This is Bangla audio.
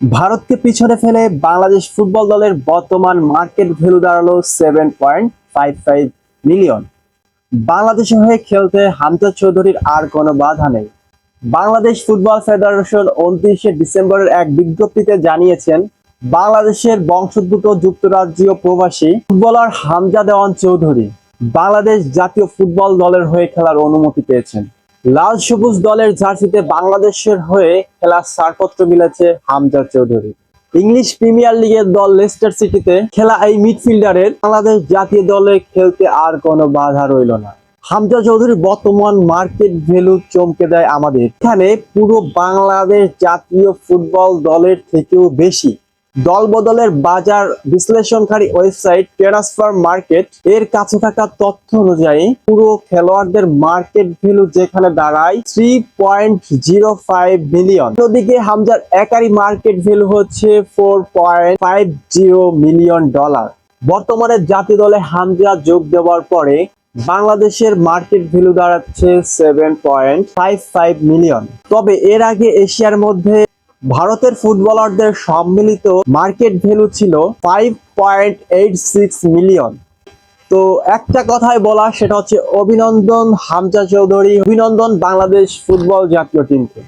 ভারতকে পিছনে ফেলে বাংলাদেশ ফুটবল দলের বর্তমান মার্কেট ভ্যালু দাঁড়াল seven point five five million বাংলাদেশে হয়ে খেলতে হামজা চৌধুরীর আর কোনো বাধা নেই। বাংলাদেশ ফুটবল ফেডারেশন উনত্রিশে ডিসেম্বরের এক বিজ্ঞপ্তিতে জানিয়েছেন, বাংলাদেশের বংশোদ্ভূত যুক্তরাজ্যীয় প্রবাসী ফুটবলার হামজা দেওয়ান চৌধুরী বাংলাদেশ জাতীয় ফুটবল দলের হয়ে খেলার অনুমতি পেয়েছেন। লাল সবুজ দলের জার্সিতে বাংলাদেশের হয়ে খেলার ছাড়পত্র মিলেছে হামজা চৌধুরী। ইংলিশ প্রিমিয়ার লিগের দল লেস্টার সিটিতে খেলা এই মিডফিল্ডারের বাংলাদেশ জাতীয় দলে খেলতে আর কোনো বাধা রইল না। হামজা চৌধুরী বর্তমান মার্কেট ভ্যালু চমকে দেয় আমাদের। এখানে পুরো বাংলাদেশ জাতীয় ফুটবল দলের থেকেও বেশি। দল বদলের বাজার বিশ্লেষণকারী ওয়েবসাইট ট্রান্সফার মার্কেট এর কাছে থাকা তথ্য অনুযায়ী পুরো খেলোয়াড়দের মার্কেট ভ্যালু যেখানে দাঁড়ায় three point zero five million অন্যদিকে হামজার একারি মার্কেট ভ্যালু হচ্ছে four point five zero million dollar বর্তমানে জাতীয় দলে হামজা যোগ দেওয়ার পরে বাংলাদেশের মার্কেট ভ্যালু দাঁড়াচ্ছে seven point five five million তবে এর আগে এশিয়ার মধ্যে ভারতের ফুটবলারদের সম্মিলিত মার্কেট ভ্যালু ছিল five point eight six million তো একটা কথাই বলা, সেটা হচ্ছে অভিনন্দন হামজা চৌধুরী, অভিনন্দন বাংলাদেশ ফুটবল জাতীয় টিমকে